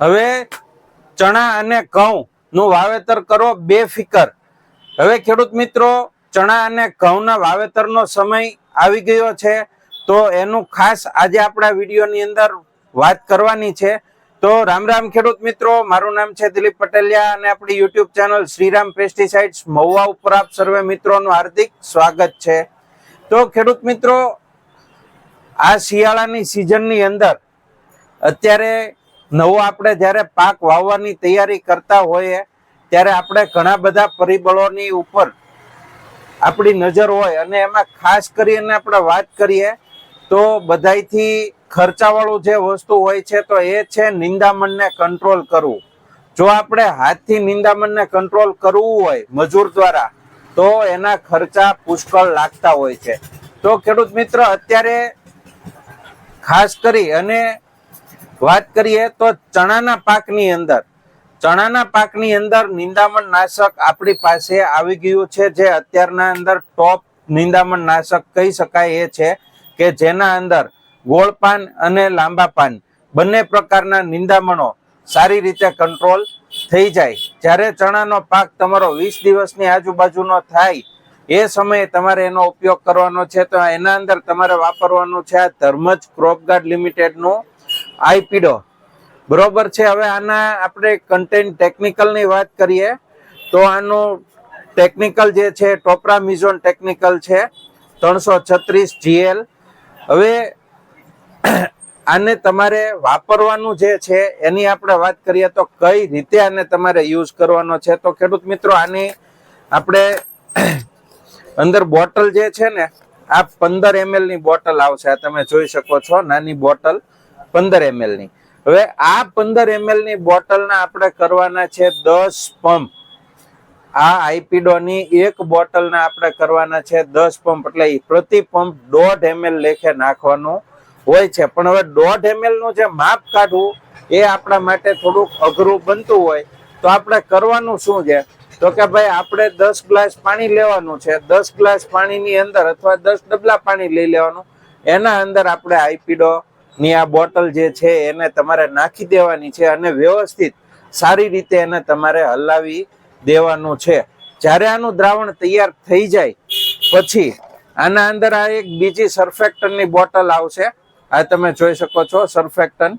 હવે ચણા અને ઘઉં નું વાવેતર કરો બે ફિકર હવે ખેડૂત મિત્રો, ચણા અને ઘઉંના વાવેતરનો સમય આવી ગયો છે, તો એનું ખાસ આજે આપણા વિડીયોની અંદર વાત કરવાની છે. તો રામ રામ ખેડૂત મિત્રો, મારું નામ છે દિલીપ પટેલિયા અને આપણી YouTube channel Shriram pesticides Mahuva ઉપર આપ સર્વે મિત્રોનું હાર્દિક સ્વાગત છે. તો ખેડૂત મિત્રો, આ શિયાળાની સિઝનની અંદર અત્યારે નવો આપણે જ્યારે પાક વાવવાની તૈયારી કરતા હોઈએ, ત્યારે આપણે ઘણા બધા પરિબળોની ઉપર આપણી નજર હોય અને એમાં ખાસ કરીને આપણે વાત કરીએ, તો બધાયથી ખર્ચાવાળું જે વસ્તુ હોય છે, તો એ છે નિંદામણને કંટ્રોલ કરવું. જો આપણે હાથથી નિંદામણને કંટ્રોલ કરવું હોય મજૂર દ્વારા, તો એના ખર્ચા પુષ્કળ લાગતા હોય છે. તો ખેડૂત મિત્ર, અત્યારે ખાસ કરી અને વાત કરીએ તો ચણાના પાકની અંદર. ચણાના પાકની અંદર નિંદામણ નાશક આપણી પાસે આવી ગયું છે જે અત્યારના અંદર ટોપ નિંદામણ નાશક કહી શકાય એ છે કે જેના અંદર ગોળપાન અને લાંબા પાન બંને પ્રકારના નિંદામણો સારી રીતે કંટ્રોલ થઈ જાય. જ્યારે ચણાનો પાક તમારો વીસ દિવસની આજુબાજુનો થાય એ સમયે તમારે એનો ઉપયોગ કરવાનો છે. તો એના અંદર તમારે વાપરવાનું છે આ ધર્મજ ક્રોપગાર્ડ લિમિટેડનું આઈપીડો બરોબર છે, હવે આના આપણે કન્ટેન્ટ ટેકનિકલની વાત કરીએ, તો આનું ટેકનિકલ જે છે ટોપરા મિઝોન ટેકનિકલ છે, ત્રણસો છત્રીસ જીએલ હવે આને તમારે વાપરવાનું જે છે, એની આપણે વાત કરીએ તો કઈ રીતે આને તમારે યુઝ કરવાનો છે. તો ખેડૂત મિત્રો, આની આપણે અંદર બોટલ જે છે ને, આ પંદર એમએલની બોટલ આવશે. આ તમે જોઈ શકો છો, નાની બોટલ. પંદર એમએલની. હવે આ પંદર એમએલની બોટલના આપણે કરવાના છે દસ પંપ આ આઈપીડો ની એક બોટલના આપણે કરવાના છે દસ પંપ એટલે પ્રતિ પંપ દોઢ એમએલ લેખે નાખવાનું હોય છે. પણ હવે દોઢ એમએલનું જે માપ કાઢવું, એ આપણા માટે થોડુંક અઘરું બનતું હોય. તો આપણે કરવાનું શું છે? તો કે ભાઈ આપણે દસ ગ્લાસ પાણી લેવાનું છે. દસ ગ્લાસ પાણીની અંદર અથવા દસ ડબલા પાણી લઈ લેવાનું. એના અંદર આપણે આઈપીડો ની આ બોટલ જે છે એને તમારે નાખી દેવાની છે અને વ્યવસ્થિત સારી રીતે એને તમારે હલાવી દેવાનું છે. જ્યારે આનું દ્રાવણ તૈયાર થઈ જાય, પછી આના અંદર આ એક બીજી સર્ફેક્ટનની બોટલ આવશે. આ તમે જોઈ શકો છો સર્ફેક્ટન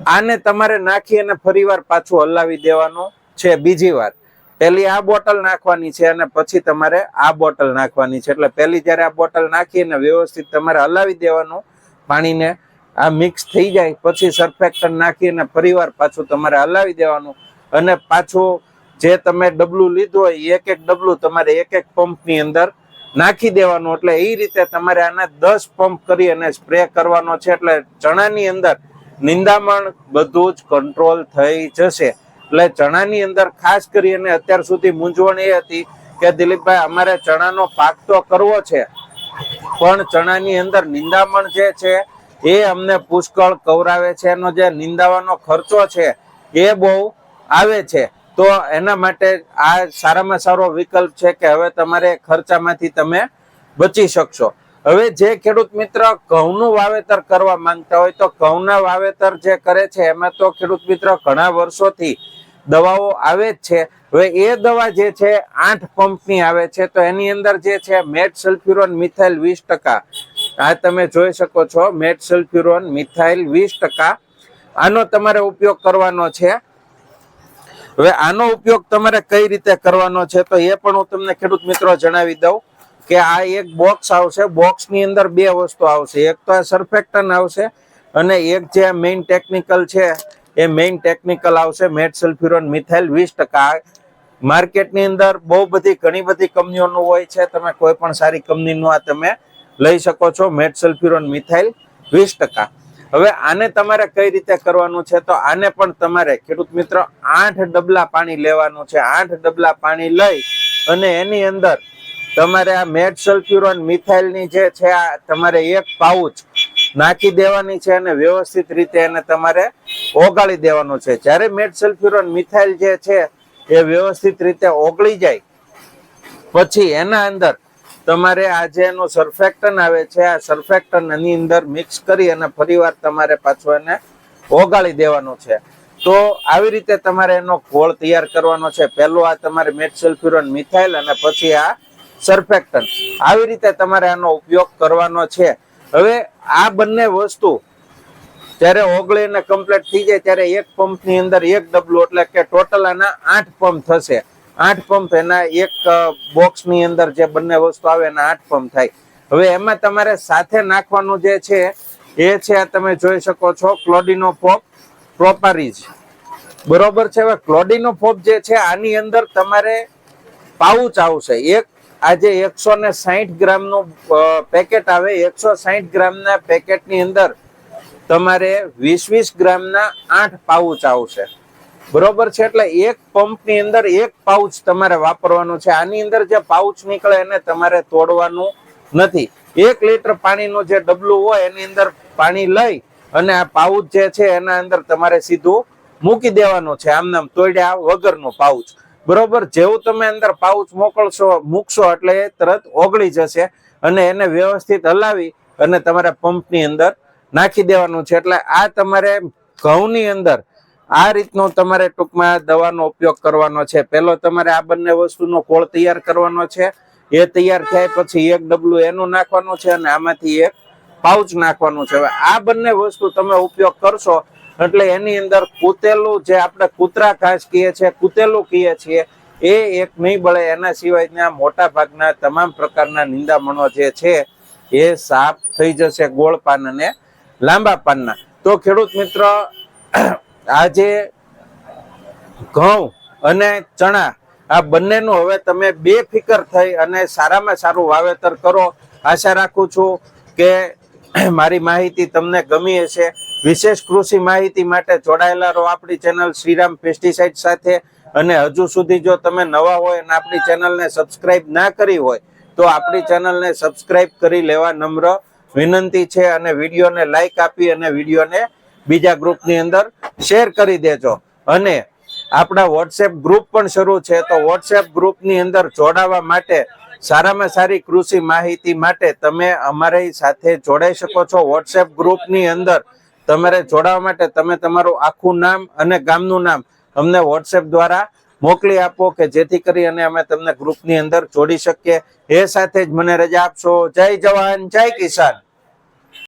આને તમારે નાખી અને ફરીવાર પાછું હલાવી દેવાનું છે બીજી વાર. પહેલી આ બોટલ નાખવાની છે અને પછી તમારે આ બોટલ નાખવાની છે. એટલે પહેલી જ્યારે આ બોટલ નાખી અને વ્યવસ્થિત તમારે હલાવી દેવાનું પાણીને આ મિક્સ થઈ જાય, પછી સરફેક્ટન નાખી અને ફરીવાર પાછું તમારે હલાવી દેવાનું. અને પાછું જે તમે ડબલું લીધું હોય એક એક ડબલું તમારે એક એક પંપની અંદર નાખી દેવાનું. એટલે એ રીતે તમારે આને દસ પંપ કરી અને સ્પ્રે કરવાનો છે. એટલે ચણાની અંદર નિંદામણ બધું જ કંટ્રોલ થઈ જશે. એટલે ચણાની અંદર ખાસ કરી અને અત્યાર સુધી મૂંઝવણ એ હતી કે દિલીપભાઈ, અમારે ચણાનો પાક તો કરવો છે. પણ ચણાની અંદર નિંદામણ જે છે, એ અમને પુષ્કળ કવરાવે છે. એનો જે નિંદાવાનો ખર્ચો છે, એ બહુ આવે છે. તો એના માટે આ સારામાં સારો વિકલ્પ છે કે હવે તમારે ખર્ચામાંથી તમે બચી શકશો. હવે જે ખેડૂત મિત્ર ઘઉંનું વાવેતર કરવા માંગતા હોય તો ઘઉંના વાવેતર જે કરે છે, એમાં તો ખેડૂત મિત્ર ઘણા વર્ષોથી દવાઓ આવે જ છે. હવે એ દવા જે છે, આઠ પંપની આવે છે, તો એની અંદર જે છે મેટ સલ્ફ્યુરોન મિથાઇલ વીસ ટકા. આ તમે જોઈ શકો છો મેટ સલ્ફ્યુરોન મિથાઇલ વીસ ટકા. આનો તમારે ઉપયોગ કરવાનો છે. હવે આનો ઉપયોગ તમારે કઈ રીતે કરવાનો છે, તો એ પણ હું તમને ખેડૂત મિત્રો જણાવી દઉં કે આ એક બોક્સ આવશે. બોક્સની અંદર બે વસ્તુ આવશે. એક તો આ સર્ફેક્ટન આવશે અને એક જે મેઇન ટેકનિકલ છે એ મેઇન ટેકનિકલ આવશે મેટ સલ્ફ્યુરોન મિથાઇલ વીસ ટકા. માર્કેટની અંદર બહુ બધી, ઘણી બધી કંપનીઓનું હોય છે. તમે કોઈ પણ સારી કંપનીનું આ તમે લઈ શકો છો મેટ સલ્ફ્યુરોન મિથાઇલ વીસ ટકા. હવે આને તમારે કઈ રીતે કરવાનું છે? તો આને પણ તમારે, ખેડૂત મિત્રો, આઠ ડબલા પાણી લેવાનું છે. આઠ ડબલા પાણી લઈ અને એની અંદર તમારે આ મેટ સલ્ફ્યુરોન મિથાઇલની જે છે, આ તમારે એક પાઉચ નાખી દેવાની છે અને વ્યવસ્થિત રીતે એને તમારે ઓગાળી દેવાનું છે. જ્યારે મેટ સલ્ફ્યુરોન મિથાઇલ જે છે, એ વ્યવસ્થિત રીતે ઓગળી જાય. પછી એના અંદર તમારે આ જે એનું સર્ફેક્ટન આવે છે, આ સર્ફેક્ટન એની અંદર મિક્સ કરી અને ફરીવાર તમારે પાછું એને ઓગાળી દેવાનું છે. તો આવી રીતે તમારે એનો ઘોળ તૈયાર કરવાનો છે. પહેલો આ તમારે મેટ સલ્ફ્યુરોન મિથાઇલ અને પછી આ સર્ફેક્ટન આવી રીતે તમારે આનો ઉપયોગ કરવાનો છે. હવે આ બંને વસ્તુ જ્યારે ઓગળીને કમ્પ્લીટ થઈ જાય ત્યારે એક પંપની અંદર એક ડબલું એટલે કે ટોટલ આના આઠ પંપ થશે. આઠ પંપ એના એક બોક્સની અંદર જે બંને વસ્તુ આવે એના આઠ પંપ થાય. હવે એમાં તમારે સાથે નાખવાનું જે છે, એ છે તમે જોઈ શકો છો ક્લોડિનો પોપ પ્રોપારીઝ બરોબર છે? હવે ક્લોડિનો પોપ જે છે, આની અંદર તમારે પાઉચ આવશે. એક આજે એકસો ને સાહીઠ ગ્રામનું પેકેટ આવે, એકસો સાહીઠ ગ્રામના પેકેટની અંદર તમારે વીસ વીસ ગ્રામના આઠ પાઉચ આવશે. બરોબર છે? એટલે એક પંપની અંદર એક પાઉચ તમારે વાપરવાનું છે. આની અંદર જે પાઉચ નીકળે એને તમારે તોડવાનું નથી. એક લીટર પાણીનું જે ડબલું હોય એની અંદર પાણી લઈ અને આ પાઉચ જે છે એના અંદર તમારે સીધું મૂકી દેવાનું છે. આમનામ તોડ્યા વગરનું પાઉચ. બરોબર? જેવું તમે અંદર પાઉચ મોકલશો, મૂકશો એટલે તરત ઓગળી જશે અને એને વ્યવસ્થિત હલાવી અને તમારા પંપની અંદર નાખી દેવાનું છે. એટલે આ તમારે ઘઉંની અંદર આ રીતનો તમારે ટૂંકમાં દવાનો ઉપયોગ કરવાનો છે. પહેલો તમારે આ બંને વસ્તુનો કોળ તૈયાર કરવાનો છે. એ તૈયાર થાય પછી એક ડબલું એનું નાખવાનું છે અને આમાંથી એક પાઉચ નાખવાનું છે. હવે આ બંને વસ્તુ તમે ઉપયોગ કરશો એટલે એની અંદર કૂતેલું જે આપણે કૂતરા ઘાસ કહીએ છીએ, કૂતેલું કહીએ છીએ, એ એક નહીં બળે. એના સિવાયના મોટા ભાગના તમામ પ્રકારના નિંદામણો જે છે, એ સાફ થઈ જશે ગોળ પાન અને લાંબા પાનના. તો ખેડૂત મિત્ર, આજે ઘઉં અને ચણા આ બંનેનું હવે તમે બે ફિકર થઈ અને સારામાં સારું વાવેતર કરો. આશા રાખું છું કે મારી માહિતી તમને ગમી હશે. વિશેષ કૃષિ માહિતી માટે જોડાયેલા રહો આપણી ચેનલ શ્રીરામ પેસ્ટિસાઇડ સાથે. અને હજુ સુધી જો તમે નવા હોય અને આપણી ચેનલને સબસ્ક્રાઇબ ના કરી હોય, તો આપણી ચેનલને સબસ્ક્રાઇબ કરી લેવા નમ્ર વિનંતી છે અને વિડીયોને લાઈક આપી અને વિડીયોને બીજા ગ્રુપની અંદર શેર કરી દેજો. અને આપણા વોટ્સએપ ગ્રુપ પણ શરૂ છે, તો વોટ્સએપ ગ્રુપની અંદર જોડાવા માટે સારામાં સારી કૃષિ માહિતી માટે તમે અમારી સાથે જોડાઈ શકો છો. વોટ્સએપ ગ્રુપની અંદર તમારે જોડાવા માટે તમે તમારું આખું નામ અને ગામનું નામ અમને વોટ્સએપ દ્વારા મોકલી આપો કે જેથી કરી અને અમે તમને ગ્રુપની અંદર જોડી શકીએ. એ સાથે જ મને રજા આપશો. જય જવાન, જય કિસાન.